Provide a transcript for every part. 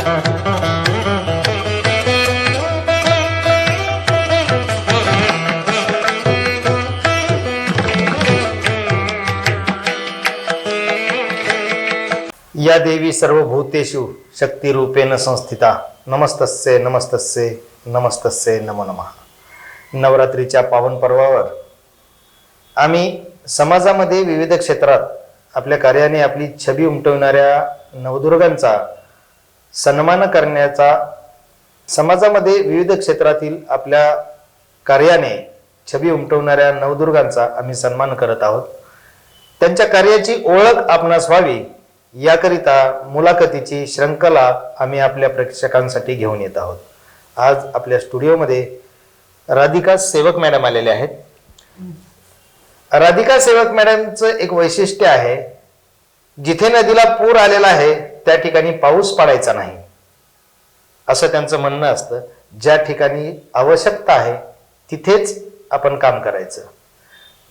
या देवी सर्वभूतेषु शक्तिरूपेण संस्थिता. नमस्तस्ये नमस्तस्ये नमस्तस्ये नमो नमः. नवरात्रीच्या पावन पर्वावर आम्ही समाजामध्ये विविध क्षेत्रात आपल्या कार्याने आपली छबी उमटवणाऱ्या नवदुर्गांचा सन्मान करण्याचा समाजामध्ये विविध क्षेत्रातील आपल्या कार्याने छबी उमटवणाऱ्या नवदुर्गांचा आम्ही सन्मान करत आहोत. त्यांच्या कार्याची ओळख आपणास व्हावी याकरिता मुलाखतीची श्रृंखला आम्ही आपल्या प्रेक्षकांसाठी घेऊन येत आहोत. आज आपल्या स्टुडिओमध्ये राधिका सेवक मॅडम आलेले आहेत. राधिका सेवक मॅडमचं एक वैशिष्ट्य आहे जिथे नदीला पूर आलेला आहे त्या ठिकाणी पाऊस पडायचा नाही. असं त्यांचं म्हणणं असतं. ज्या ठिकाणी आवश्यकता आहे तिथेच आपण काम करायचं.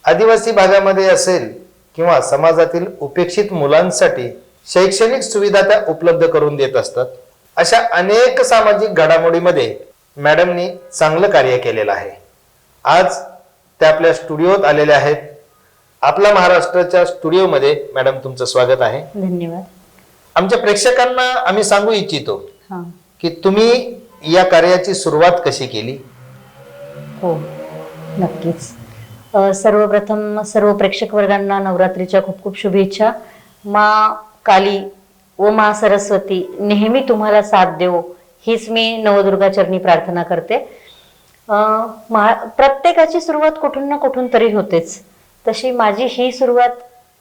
आदिवासी भागामध्ये असेल किंवा समाजातील उपेक्षित मुलांसाठी शैक्षणिक सुविधा त्या उपलब्ध करून देत असतात. अशा अनेक सामाजिक घडामोडीमध्ये मॅडमनी चांगलं कार्य केलेलं आहे. आज त्या आपल्या स्टुडिओत आलेल्या आहेत. आपल्या महाराष्ट्राच्या स्टुडिओमध्ये मॅडम तुमचं स्वागत आहे. धन्यवाद. आमच्या प्रेक्षकांना आम्ही सांगू इच्छितो की तुम्ही या कार्याची सुरुवात कशी केली? हो नक्कीच. सर्वप्रथम सर्व प्रेक्षक वर्गांना नवरात्रीच्या खूप खूप शुभेच्छा. मा काली व मा सरस्वती नेहमी तुम्हाला साथ देव हीच मी नवदुर्गा चरणी प्रार्थना करते. प्रत्येकाची सुरुवात कुठून ना कुठून तरी होतेच. तशी माझी ही सुरुवात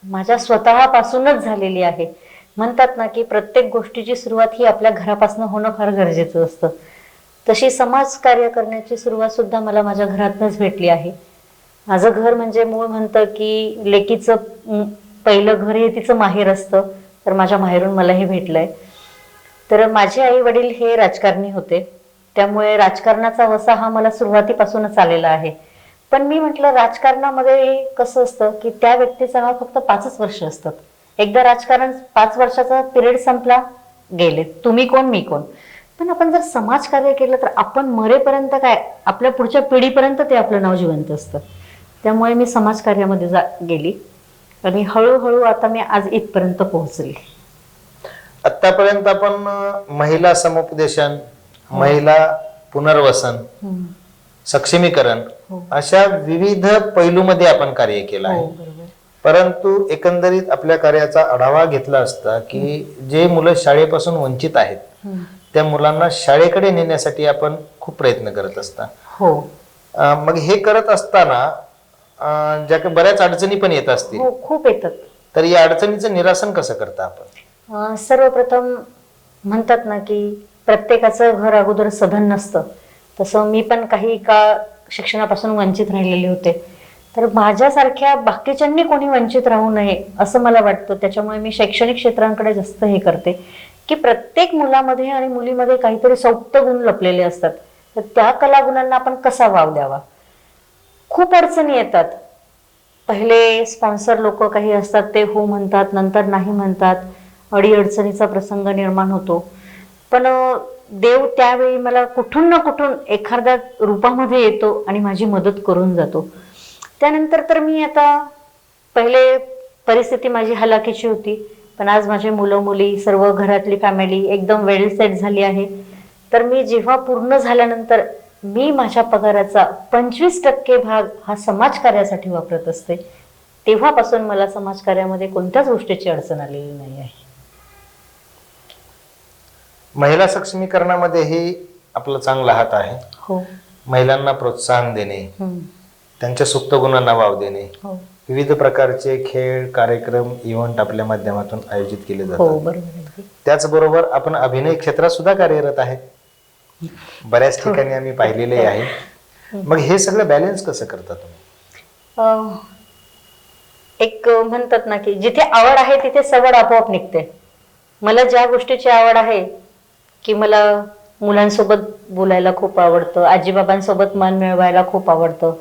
माझ्या स्वतःपासूनच झालेली आहे. म्हणतात ना की प्रत्येक गोष्टीची सुरुवात ही आपल्या घरापासून होणं फार गरजेचं असतं. तशी समाज कार्य करण्याची सुरुवात सुद्धा मला माझ्या घरातनच भेटली आहे. माझं घर म्हणजे मूळ म्हणतं की लेकीचं पहिलं घर हे तिचं माहेर असतं. तर माझ्या माहेरून मला हे भेटलंय. तर माझे आई वडील हे राजकारणी होते. त्यामुळे राजकारणाचा वसा हा मला सुरुवातीपासूनच आलेला आहे. पण मी म्हटलं राजकारणामध्ये कसं असतं की त्या व्यक्तीचं नाव फक्त पाचच वर्ष असतात. एकदा राजकारण पाच वर्षाचा पिरियड संपला गेले. तुम्ही कोण मी कोण? पण आपण जर समाजकार्य केलं तर आपण मरेपर्यंत काय? आपल्या पुढच्या पिढीपर्यंत ते आपलं नाव जिवंत असतं. त्यामुळे मी समाजकार्यामध्ये जा गेली. आणि हळूहळू आता मी आज इथपर्यंत पोहोचली. आतापर्यंत आपण महिला समुपदेशन महिला पुनर्वसन. सक्षमीकरण हो. अशा विविध पैलूमध्ये आपण कार्य केलं हो आहे बरोबर. परंतु एकंदरीत आपल्या कार्याचा आढावा घेतला असता की जे मुलं शाळेपासून वंचित आहेत. त्या मुलांना शाळेकडे नेण्यासाठी आपण खूप प्रयत्न करत असता. हो. अं, मग हे करत असताना अं, ज्या काही बऱ्याच अडचणी पण येत असतील. हो खूप येतात. तर या अडचणीचं निरासन कसं करता आपण? अं, सर्वप्रथम म्हणतात ना की प्रत्येकाचं घर अगोदर सधन नसतं. तसं मी पण काही का शिक्षणापासून वंचित राहिलेले होते. तर माझ्यासारख्या बाकीच्यांनी कोणी वंचित राहू नये असं मला वाटतं. त्याच्यामुळे मी शैक्षणिक क्षेत्रांकडे जास्त हे करते. की प्रत्येक मुलामध्ये आणि मुलीमध्ये काहीतरी सौप्त गुण लपलेले असतात. तर त्या कलागुणांना आपण कसा वाव द्यावा? खूप अडचणी येतात. पहिले स्पॉन्सर लोक काही असतात ते हो म्हणतात नंतर नाही म्हणतात. अडीअडचणीचा प्रसंग निर्माण होतो. पण देव त्यावेळी मला कुठून ना कुठून एखाद्या रूपामध्ये येतो आणि माझी मदत करून जातो. त्यानंतर तर मी आता पहिले परिस्थिती माझी हलाखीची होती पण आज माझे मुलं मुली सर्व घरातली फॅमिली एकदम वेल सेट झाली आहे. तर मी जेव्हा पूर्ण झाल्यानंतर मी माझ्या पगाराचा पंचवीस टक्के भाग हा समाजकार्यासाठी वापरत असते तेव्हापासून मला समाजकार्यामध्ये कोणत्याच गोष्टीची अडचण आलेली नाही आहे. महिला सक्षमीकरणामध्येही आपला चांगला हात आहे. हो. महिलांना प्रोत्साहन देणे. त्यांच्या सुप्त गुणांना वाव देणे. हो. विविध प्रकारचे खेळ कार्यक्रम इव्हेंट आपल्या माध्यमातून आयोजित केले हो जातात. बरोबर आहे. त्याचबरोबर आपण अभिनय क्षेत्रात सुद्धा कार्यरत आहेत बऱ्याच ठिकाणी आम्ही पाहिलेले आहे. मग हे सगळं बॅलन्स कसं करता तुम्ही? एक म्हणतात ना की जिथे आवड आहे तिथे सवड आपोआप निघते. मला ज्या गोष्टीची आवड आहे की मला मुलांसोबत बोलायला खूप आवडतं आजीबाबांसोबत मन मिळवायला खूप आवडतं.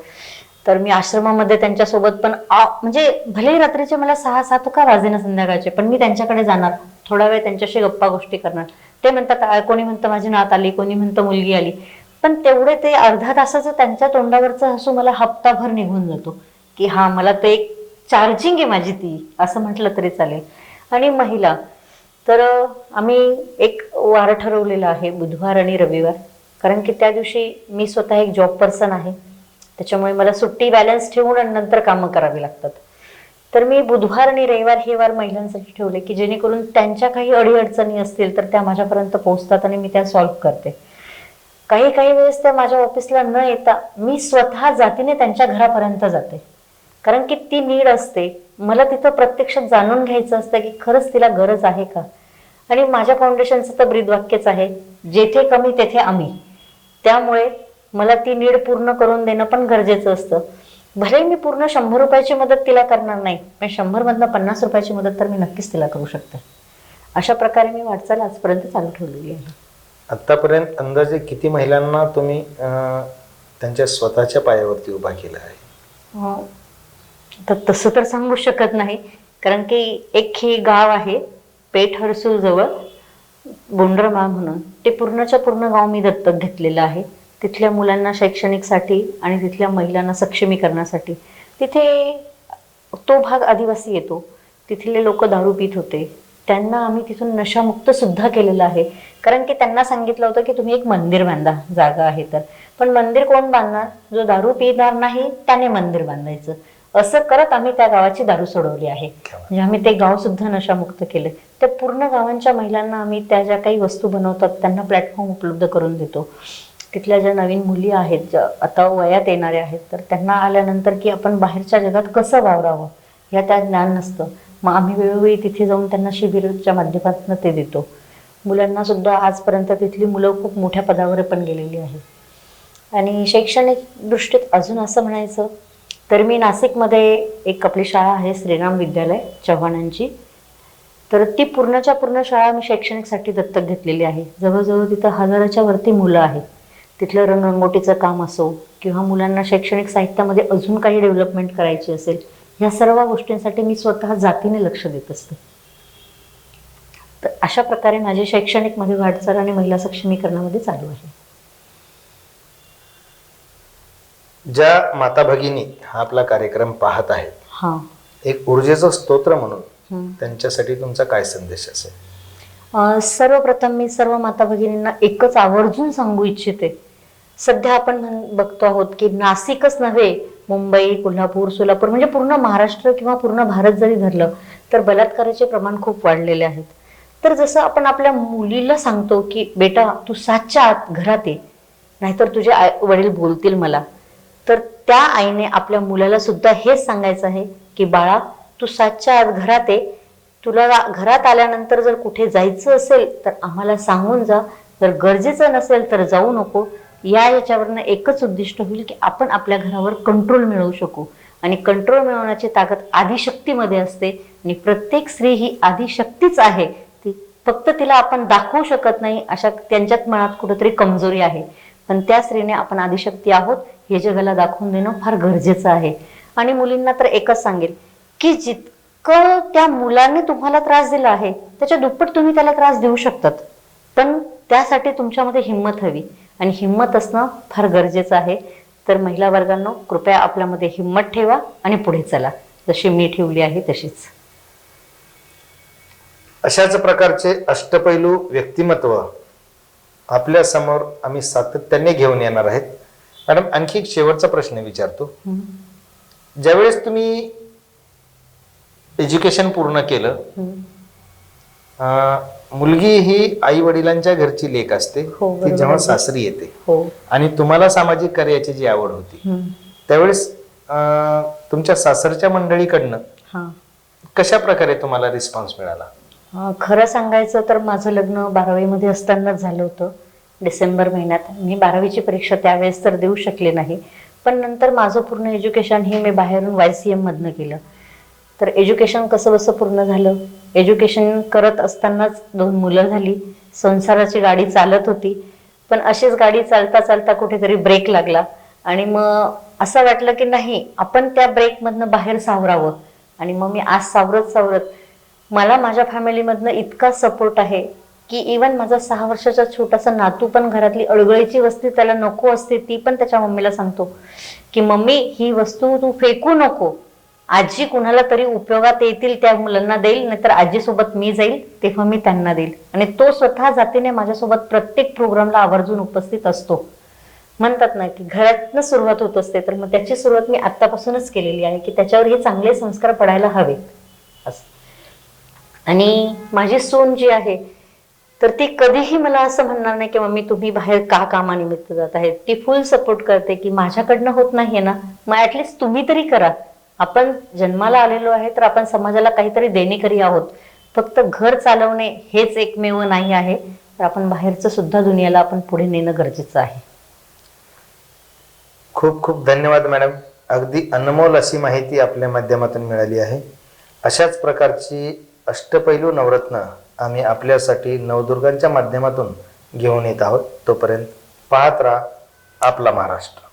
तर मी आश्रमामध्ये त्यांच्यासोबत पण म्हणजे भलेही रात्रीचे मला सहा सात का वाजेना संध्याकाळचे पण मी त्यांच्याकडे जाणार. थोडा वेळ त्यांच्याशी गप्पा गोष्टी करणार. ते म्हणतात कोणी म्हणतं माझी नात आली कोणी म्हणतं मुलगी आली. पण तेवढे ते अर्धा तासाचं त्यांच्या तोंडावरचं हसू मला हप्ताभर निघून जातो. की हा मला ते एक चार्जिंग आहे माझी ती असं म्हटलं तरी चालेल. आणि महिला तर आम्ही एक वार ठरवलेला आहे बुधवार आणि रविवार. कारण की त्या दिवशी मी स्वतः एक जॉब पर्सन आहे. त्याच्यामुळे मला सुट्टी बॅलन्स ठेवून आणि नंतर कामं करावी लागतात. तर मी बुधवार आणि रविवार हे वार महिलांसाठी ठेवले की जेणेकरून त्यांच्या काही अडीअडचणी असतील तर त्या माझ्यापर्यंत पोहोचतात आणि मी त्या सॉल्व्ह करते. काही काही वेळेस त्या माझ्या ऑफिसला न येता मी स्वतः जातीने त्यांच्या घरापर्यंत जाते. कारण की ती नीड असते. मला तिथं प्रत्यक्षात जाणून घ्यायचं असतं की खरंच तिला गरज आहे का? आणि माझ्या फाउंडेशनचं तर ब्रीदवाक्यच आहे जेथे कमी तेथे आम्ही. त्यामुळे मला ती नीड पूर्ण करून देणं पण गरजेचं असतं. भले मी पूर्ण शंभर रुपयाची मदत तिला करणार नाही पण शंभर मधनं पन्नास रुपयाची मदत तर मी नक्कीच तिला करू शकते. अशा प्रकारे मी वाटचाल आजपर्यंत चालू ठेवलेली आहे. आतापर्यंत अंदाजे किती महिलांना तुम्ही त्यांच्या स्वतःच्या पायावरती उभा केला आहे? तर तसं तर सांगू शकत नाही कारण की एक हे गाव आहे पेठ हरसूल जवळ बोंडरमाळ म्हणून. ते पूर्णच्या पूर्ण गाव मी दत्तक घेतलेलं आहे. तिथल्या मुलांना शैक्षणिकसाठी आणि तिथल्या महिलांना सक्षमीकरणासाठी. तिथे तो भाग आदिवासी येतो. तिथले लोक दारू पित होते. त्यांना आम्ही तिथून नशामुक्त सुद्धा केलेलं आहे. कारण की त्यांना सांगितलं होतं की तुम्ही एक मंदिर बांधा जागा आहे तर. पण मंदिर कोण बांधणार? जो दारू पिणार नाही त्याने मंदिर बांधायचं. असं करत आम्ही त्या गावाची दारू सोडवली आहे. म्हणजे आम्ही ते गाव सुद्धा नशामुक्त केले. तर पूर्ण गावांच्या महिलांना आम्ही त्या ज्या काही वस्तू बनवतात त्यांना प्लॅटफॉर्म उपलब्ध करून देतो. तिथल्या ज्या नवीन मुली आहेत ज्या आता वयात येणाऱ्या आहेत तर त्यांना आल्यानंतर की आपण बाहेरच्या जगात कसं वावरावं? या त्या ज्ञान नसतं. मग आम्ही वेळोवेळी तिथे जाऊन त्यांना शिबिरच्या माध्यमातून ते देतो. मुलांना सुद्धा आजपर्यंत तिथली मुलं खूप मोठ्या पदावर पण गेलेली आहेत. आणि शैक्षणिक दृष्टीत अजून असं म्हणायचं तर मी नाशिकमध्ये एक आपली शाळा आहे श्रीराम विद्यालय चव्हाणांची. तर ती पूर्णच्या पूर्ण शाळा मी शैक्षणिकसाठी दत्तक घेतलेली आहे. जवळजवळ तिथं हजाराच्या वरती मुलं आहेत. तिथलं रंगरंगोटीचं काम असो किंवा मुलांना शैक्षणिक साहित्यामध्ये अजून काही डेव्हलपमेंट करायची असेल ह्या सर्व गोष्टींसाठी मी स्वतः जातीने लक्ष देत असते. तर अशा प्रकारे माझी शैक्षणिकमध्ये वाटचाल आणि महिला सक्षमीकरणामध्ये चालू आहे. ज्या माता भगिनी हा आपला कार्यक्रम पाहत आहेत हां. एक ऊर्जेचं स्तोत्र म्हणून. त्यांच्यासाठी तुमचा काय संदेश असेल? सर्वप्रथम मी सर्व माता भगिनींना एकच आवर्जून सांगू इच्छिते सध्या आपण बघतो आहोत की नाशिकच नव्हे मुंबई कोल्हापूर सोलापूर म्हणजे पूर्ण महाराष्ट्र किंवा पूर्ण भारत जरी धरलं तर बलात्काराचे प्रमाण खूप वाढलेले आहेत. तर जसं आपण आपल्या मुलीला सांगतो की बेटा तू सातच्या आत घरात ये नाहीतर तुझे आई वडील बोलतील मला. तर त्या आईने आपल्या मुलाला सुद्धा हेच सांगायचं आहे की बाळा तू सातच्या आत घरात ये. तुला घरात आल्यानंतर जर कुठे जायचं असेल तर आम्हाला सांगून जा. जर गरजेचं नसेल तर जाऊ नको. या याच्यावरनं एकच उद्दिष्ट होईल की आपण आपल्या घरावर कंट्रोल मिळवू शकू. आणि कंट्रोल मिळवण्याची ताकद आदिशक्तीमध्ये असते. आणि प्रत्येक स्त्री ही आदिशक्तीच आहे. ती फक्त तिला आपण दाखवू शकत नाही अशा त्यांच्यात मनात कुठेतरी कमजोरी आहे. पण त्या स्त्रीने आपण आदिशक्ती आहोत हे जगाला दाखवून देणं फार गरजेचं आहे. आणि मुलींना तर एकच सांगेल की जितकं त्या मुलाने तुम्हाला त्रास दिला आहे त्याच्या दुप्पट तुम्ही त्याला त्रास देऊ शकतात. पण त्यासाठी तुमच्यामध्ये हिंमत हवी. आणि हिंमत असणं फार गरजेचं आहे. तर महिला वर्गांनो कृपया आपल्यामध्ये हिंमत ठेवा आणि पुढे चला. जशी मी ठेवली आहे तशीच. अशाच प्रकारचे अष्टपैलू व्यक्तिमत्व आपल्यासमोर आम्ही सातत्याने घेऊन येणार आहेत. मॅडम आणखी एक शेवटचा प्रश्न विचारतो. ज्यावेळेस तुम्ही एज्युकेशन पूर्ण केलं मुलगी ही आई वडिलांच्या घरची लेख असते. हो, ती जेव्हा. सासरी येते. हो. आणि तुम्हाला सामाजिक कार्याची जी आवड होती. त्यावेळेस तुमच्या सासरच्या मंडळीकडनं कशा प्रकारे तुम्हाला रिस्पॉन्स मिळाला? खरं सांगायचं तर माझं लग्न बारावीमध्ये असतानाच झालं होतं. डिसेंबर महिन्यात. मी बारावीची परीक्षा त्यावेळेस तर देऊ शकले नाही. पण नंतर माझं पूर्ण एज्युकेशन हे मी बाहेरून वाय सी एममधनं केलं. तर एज्युकेशन कसं बसं पूर्ण झालं? एज्युकेशन करत असतानाच दोन मुलं झाली. संसाराची गाडी चालत होती. पण अशीच गाडी चालता चालता कुठेतरी ब्रेक लागला. आणि मग असं वाटलं की नाही आपण त्या ब्रेकमधनं बाहेर सावरावं. आणि मग मी आज सावरत सावरत मला माझ्या फॅमिलीमधनं इतका सपोर्ट आहे की इवन माझा सहा वर्षाचा छोटासा नातू पण घरातली अळगळीची वस्ती त्याला नको असते ती पण त्याच्या मम्मीला सांगतो की मम्मी ही वस्तू तू फेकू नको. आजी कुणाला तरी उपयोगात येतील त्या मुलांना देईल नाहीतर आजीसोबत मी जाईल तेव्हा मी त्यांना देईल. आणि तो स्वतः जातीने माझ्यासोबत प्रत्येक प्रोग्रामला आवर्जून उपस्थित असतो. म्हणतात ना की घरातनं सुरुवात होत असते तर मग त्याची सुरुवात मी आत्तापासूनच केलेली आहे की त्याच्यावर हे चांगले संस्कार पडायला हवेत. आणि माझी सून जी आहे तर ती कधीही मला असं म्हणणार नाही की मम्मी तुम्ही बाहेर का कामानिमित्त जात आहे? ती फुल सपोर्ट करते की माझ्याकडनं होत नाहीये ना. मग ऍटलिस्ट तुम्ही तरी करा. आपण जन्माला आलेलो आहे तर आपण समाजाला काहीतरी देणेकरी आहोत. फक्त घर चालवणे हेच एकमेव नाही आहे. तर आपण बाहेरचं सुद्धा दुनियाला आपण पुढे नेणं गरजेचं आहे. खूप खूप धन्यवाद मॅडम. अगदी अनमोल अशी माहिती आपल्या माध्यमातून मिळाली आहे. अशाच प्रकारची अष्टपैलू नवरत्न आम्ही आपल्यासाठी नवदुर्गांच्या माध्यमातून घेऊन येत आहोत. तोपर्यंत पाहत राहा आपला महाराष्ट्र.